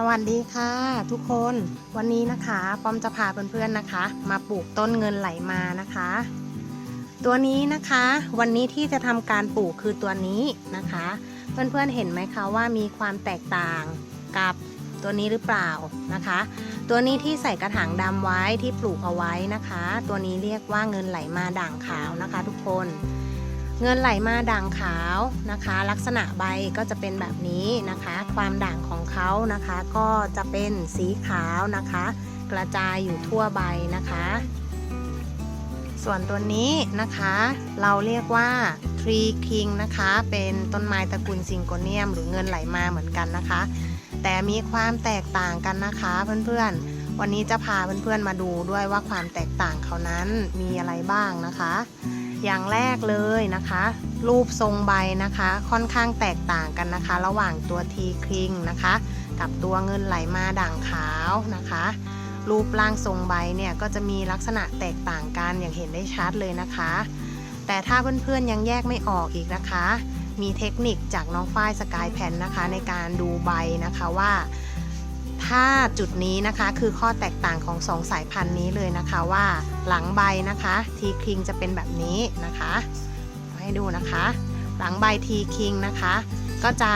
สวัสดีค่ะทุกคนวันนี้นะคะปอมจะพาเพื่อนๆนะคะ มาปลูกต้นเงินไหลมานะคะ ตัวนี้นะคะ วันนี้ที่จะทำการปลูกคือตัวนี้นะคะ เพื่อนๆเห็นไหมคะว่ามีความแตกต่างกับตัวนี้หรือเปล่านะคะ ตัวนี้ที่ใส่กระถางดำไว้ที่ปลูกเอาไว้นะคะ ตัวนี้เรียกว่าเงินไหลมาด่างขาวนะคะ ทุกคน เงินไหลมาด่างขาวนะคะ ลักษณะใบก็จะเป็นแบบนี้นะคะ ความด่างของเขานะคะก็จะเป็นสีขาวนะคะ กระจายอยู่ทั่วใบนะคะ ส่วนตัวนี้นะคะ เราเรียกว่า tree king นะคะ เป็นต้นไม้ตระกูลซิงโกเนียม หรือเงินไหลมาเหมือนกันนะคะ แต่มีความแตกต่างกันนะคะเพื่อนๆ วันนี้จะพาเพื่อนๆมาดูด้วยว่าความแตกต่างเขานั้นมีอะไรบ้างนะคะ อย่างแรกเลยนะคะ รูปทรงใบนะคะ ค่อนข้างแตกต่างกันนะคะ ระหว่างตัวทีคริงนะคะ กับตัวเงินไหลมาด่างขาวนะคะ รูปร่างทรงใบเนี่ยก็จะมีลักษณะแตกต่างกันอย่างเห็นได้ชัดเลยนะคะ แต่ถ้าเพื่อนๆยังแยกไม่ออกอีกนะคะ มีเทคนิคจากน้องฝ้ายสกายแพนนะคะ ในการดูใบนะคะว่า ถ้าจุดนี้นะคะคือข้อแตกต่างของสองสายพันธุ์นี้เลยนะคะว่าหลังใบนะคะทีคิงจะเป็นแบบนี้นะคะให้ดูนะคะ หลังใบทีคิงนะคะ ก็จะ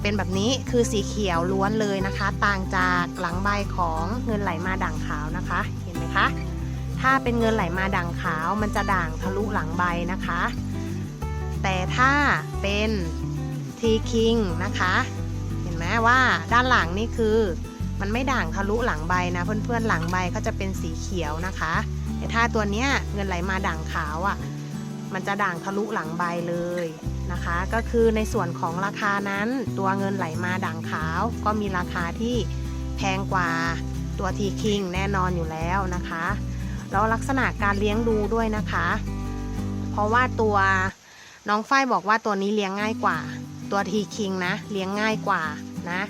เป็นแบบนี้คือสีเขียวล้วนเลยนะคะ ต่างจากหลังใบของเงินไหลมาด่างขาวนะคะ เห็นไหมคะ ถ้าเป็นเงินไหลมาด่างขาวมันจะด่างทะลุหลังใบนะคะ แต่ถ้าเป็นทีคิงนะคะ ไหมว่าด้านหลังนี่คือ มันไม่ด่างทะลุหลังใบนะ เพื่อนๆหลังใบก็จะเป็นสีเขียวนะคะแต่ถ้าตัวเนี้ยเงินไหลมาด่างขาวอะ่ะมันจะด่างทะลุหลังใบเลยนะคะ ก็คือในส่วนของราคานั้นตัวเงินไหลมาด่างขาว ก็มีราคาที่แพงกว่าตัวทีคิงแน่นอนอยู่แล้วนะคะแล้วลักษณะการเลี้ยงดูด้วยนะคะ เพราะว่าตัวน้องฝ้ายบอกว่าตัวนี้เลี้ยงง่ายกว่า ตัวทีคิงนะ เลี้ยงง่ายกว่า นะ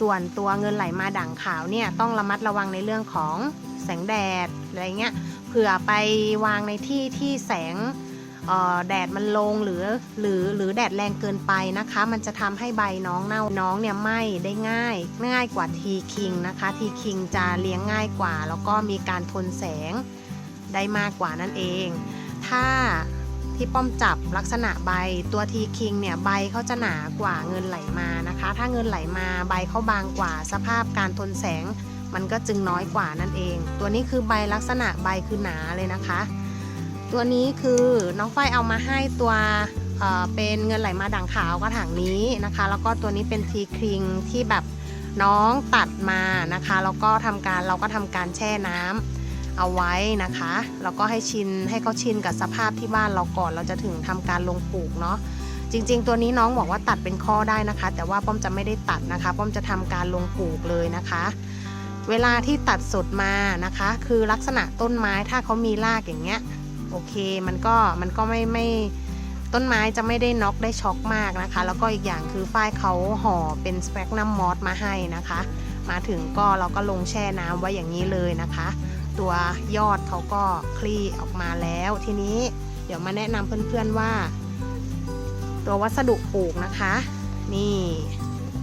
ส่วนตัวเงินไหลมาด่างขาวเนี่ยต้องระมัดระวังในเรื่องของแสงแดดอะไรเงี้ยเผื่อไปวางในที่ที่แสงแดดมันลงหรือหรือหรือแดดแรงเกินไปนะคะ มันจะทำให้ใบน้องเน่าน้องเนี่ยไหม้ได้ง่ายง่ายกว่าทีคิงนะคะทีคิงจะเลี้ยงง่ายกว่า แล้วก็มีการทนแสงได้มากกว่านั่นเอง ถ้า ที่ป้อมจับลักษณะใบตัวทีคิงเนี่ยใบเขาจะหนากว่าเงินไหลมานะคะ ถ้าเงินไหลมาใบเขาบางกว่า สภาพการทนแสง มันก็จึงน้อยกว่านั่นเอง ตัวนี้คือใบลักษณะใบคือหนาเลยนะคะ ตัวนี้คือน้องฝ้ายเอามาให้ตัวเเป็นเงินไหลมาด่างขาวกระถางนี้นะคะ แล้วก็ตัวนี้เป็นทีคิงที่แบบน้องตัดมานะคะแล้วก็ทำการเราก็ทำการแช่น้ำ เอาไว้นะคะ แล้วก็ให้ชินให้เขาชินกับสภาพที่บ้านเราก่อน เราจะถึงทำการลงปลูกเนาะจริง ๆ ตัวนี้น้องบอกว่าตัดเป็นข้อได้นะคะ แต่ว่าป้อมจะไม่ได้ตัดนะคะ ป้อมจะทำการลงปลูกเลยนะคะ เวลาที่ตัดสดมานะคะ คือลักษณะต้นไม้ถ้าเขามีรากอย่างเงี้ยโอเคมันก็มันก็ไม่ไม่ต้นไม้จะไม่ได้น็อกได้ช็อกมากนะคะ แล้วก็อีกอย่างคือฝ้ายเขาห่อเป็นสเปกนัมมอสมาให้นะคะ มาถึงก็เราก็ลงแช่น้ำไว้อย่างนี้เลยนะคะ ตัวยอดเขาก็คลี่ออกมาแล้ว ทีนี้เดี๋ยวมาแนะนำเพื่อนๆว่า ตัววัสดุปลูกนะคะ นี่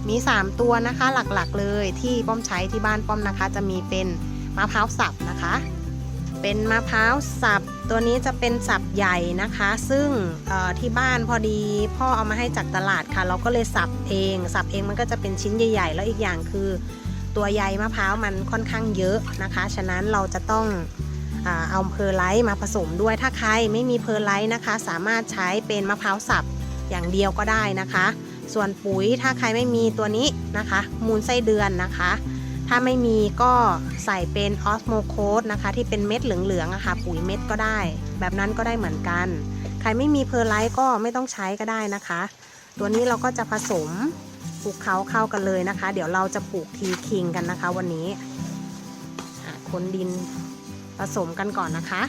มี 3 ตัวนะคะหลักๆเลยที่ป้อมใช้ที่บ้านป้อมนะคะ จะมีเป็นมะพร้าวสับนะคะ เป็นมะพร้าวสับ ตัวนี้จะเป็นสับใหญ่นะคะ ซึ่งที่บ้านพอดีพ่อเอามาให้จากตลาดค่ะ เราก็เลยสับเอง สับเองมันก็จะเป็นชิ้นใหญ่ ๆ แล้วอีกอย่างคือ ตัวใยมะพร้าวมันค่อนข้างเยอะนะคะ ฉะนั้นเราจะต้องเอาเพอร์ไลท์มาผสมด้วย ถ้าใครไม่มีเพอร์ไลท์นะคะ สามารถใช้เป็นมะพร้าวสับอย่างเดียวก็ได้นะคะ ส่วนปุ๋ยถ้าใครไม่มีตัวนี้นะคะ มูลไส้เดือนนะคะ ถ้าไม่มีก็ใส่เป็นออสโมโคสนะคะที่เป็นเม็ดเหลืองๆอะค่ะปุ๋ยเม็ดก็ได้ แบบนั้นก็ได้เหมือนกัน ใครไม่มีเพอร์ไลท์ก็ไม่ต้องใช้ก็ได้นะคะ ตัวนี้เราก็จะผสม ปลูกเขาเข้ากันเลยนะคะ เดี๋ยวเราจะปลูกทีคิงกันนะคะ วันนี้อะคนดินผสมกันก่อนนะคะ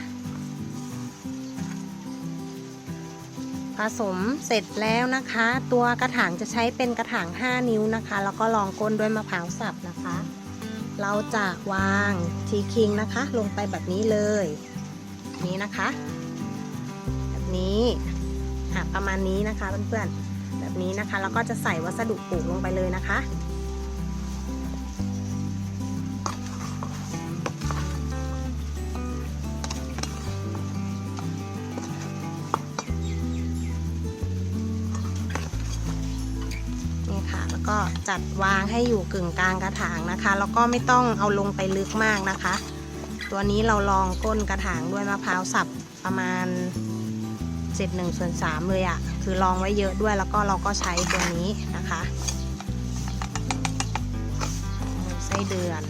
ผสมเสร็จแล้วนะคะ ตัวกระถางจะใช้เป็นกระถาง 5 นิ้วนะคะ แล้วก็รองก้นด้วยมะพร้าวสับนะคะ เราจะวางทีคิงนะคะ ลงไปแบบนี้เลย นี้นะคะ แบบนี้ประมาณนี้นะคะเพื่อนๆ แบบนี้นะคะ แล้วก็จะใส่วัสดุปลูกลงไปเลยนะคะ นี่ค่ะ แล้วก็จัดวางให้อยู่กึ่งกลางกระถางนะคะ แล้วก็ไม่ต้องเอาลงไปลึกมากนะคะ ตัวนี้เราลองก้นกระถางด้วยมะพร้าวสับประมาณ เศษหนึ่งส่วนสามเลยอะ่ะ คือลองไว้เยอะด้วยแล้วก็เราก็ใช้ตัวนี้นะคะไส้เดือน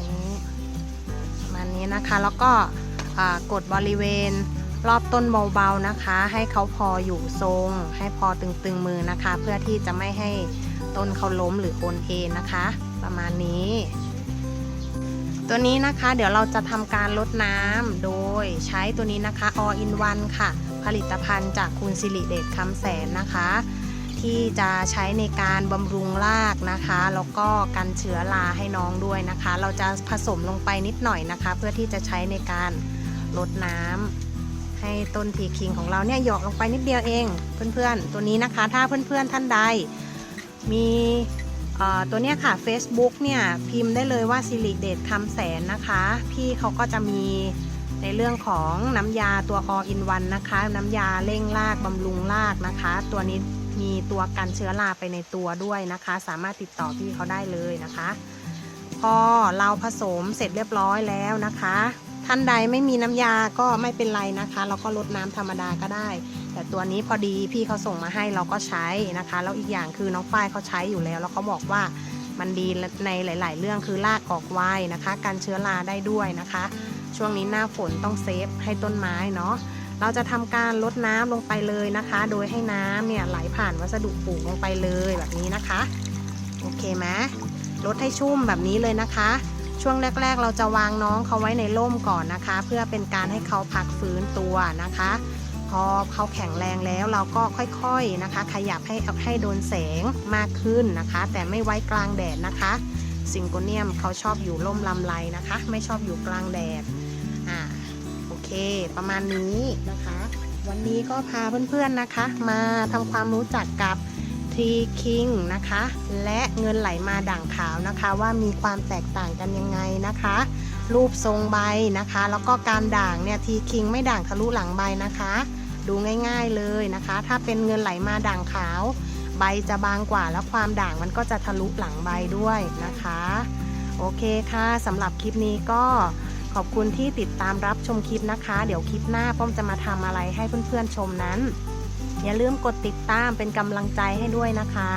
นี้ประมานี้นะคะแล้วก็กดบริเวณ รอบต้นเบาๆนะคะ ให้เขาพออยู่ทรง ให้พอตึงๆมือนะคะ เพื่อที่จะไม่ให้ต้นเขาล้มหรือโอนเอ็นนะคะ ประมาณนี้ ตัวนี้นะคะเดี๋ยวเราจะทำการลดน้ำโดยใช้ตัวนี้นะคะ All in One ค่ะ ผลิตภัณฑ์จากคุณสิริเดชคำแสนนะคะ ที่จะใช้ในการบำรุงรากนะคะ แล้วก็กันเชื้อราให้น้องด้วยนะคะ เราจะผสมลงไปนิดหน่อยนะคะ เพื่อที่จะใช้ในการลดน้ำ ให้ต้นทีคิงของเราเนี่ยหยอกลงไปนิดเดียวเองเพื่อนๆ ตัวนี้นะคะถ้าเพื่อนๆท่านใด มีตัวเนี้ยค่ะ Facebook เนี่ยพิมพ์ได้เลยว่าสิริเดชคำแสนนะคะ พี่เขาก็จะมีในเรื่องของน้ำยาตัว All in One นะคะ น้ำยาเร่งรากบำรุงรากนะคะ ตัวนี้มีตัวกันเชื้อราไปในตัวด้วยนะคะ สามารถติดต่อพี่เขาได้เลยนะคะ พอเราผสมเสร็จเรียบร้อยแล้วนะคะ ท่านใดไม่มีน้ำยาก็ไม่เป็นไรนะคะเราก็ลดน้ำธรรมดาก็ได้ แต่ตัวนี้พอดีพี่เขาส่งมาให้เราก็ใช้นะคะแล้วอีกอย่างคือน้องฝ้ายเขาใช้อยู่แล้ว แล้วเขาบอกว่ามันดีในหลาย ๆ เรื่องคือรากออกไวนะคะกันเชื้อราได้ด้วยนะคะ ช่วงนี้หน้าฝนต้องเซฟให้ต้นไม้เนาะเราจะทำการลดน้ำลงไปเลยนะคะ โดยให้น้ำเนี่ยไหลผ่านวัสดุปลูกลงไปเลยแบบนี้นะคะ โอเคไหมลดให้ชุ่มแบบนี้เลยนะคะ ช่วงแรก ๆ เราจะวางน้องเขาไว้ในร่มก่อนนะคะ เพื่อเป็นการให้เขาพักฟื้นตัวนะคะ พอเขาแข็งแรงแล้วเราก็ค่อยๆนะคะ ขยับให้ให้โดนแสงมากขึ้นนะคะ แต่ไม่ไว้กลางแดดนะคะซิงโกเนียมเขาชอบอยู่ร่มลำไรนะคะ ไม่ชอบอยู่กลางแดดอ่าโอเค ประมาณนี้นะคะ วันนี้ก็พาเพื่อนๆนะคะ มาทำความรู้จักกับ ทีคิงนะคะ และเงินไหลมาด่างขาวนะคะ ว่ามีความแตกต่างกันยังไงนะคะ รูปทรงใบนะคะ แล้วก็การด่างเนี่ยทีคิงไม่ด่างทะลุหลังใบนะคะ ดูง่ายๆเลยนะคะ ถ้าเป็นเงินไหลมาด่างขาว ใบจะบางกว่าแล้วความด่างมันก็จะทะลุหลังใบด้วยนะคะ โอเคค่ะสำหรับคลิปนี้ก็ขอบคุณที่ติดตามรับชมคลิปนะคะ เดี๋ยวคลิปหน้าป้อมจะมาทำอะไรให้เพื่อนๆชมนั้น อย่าลืมกดติดตามเป็นกำลังใจให้ด้วยนะคะ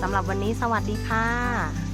สำหรับวันนี้สวัสดีค่ะ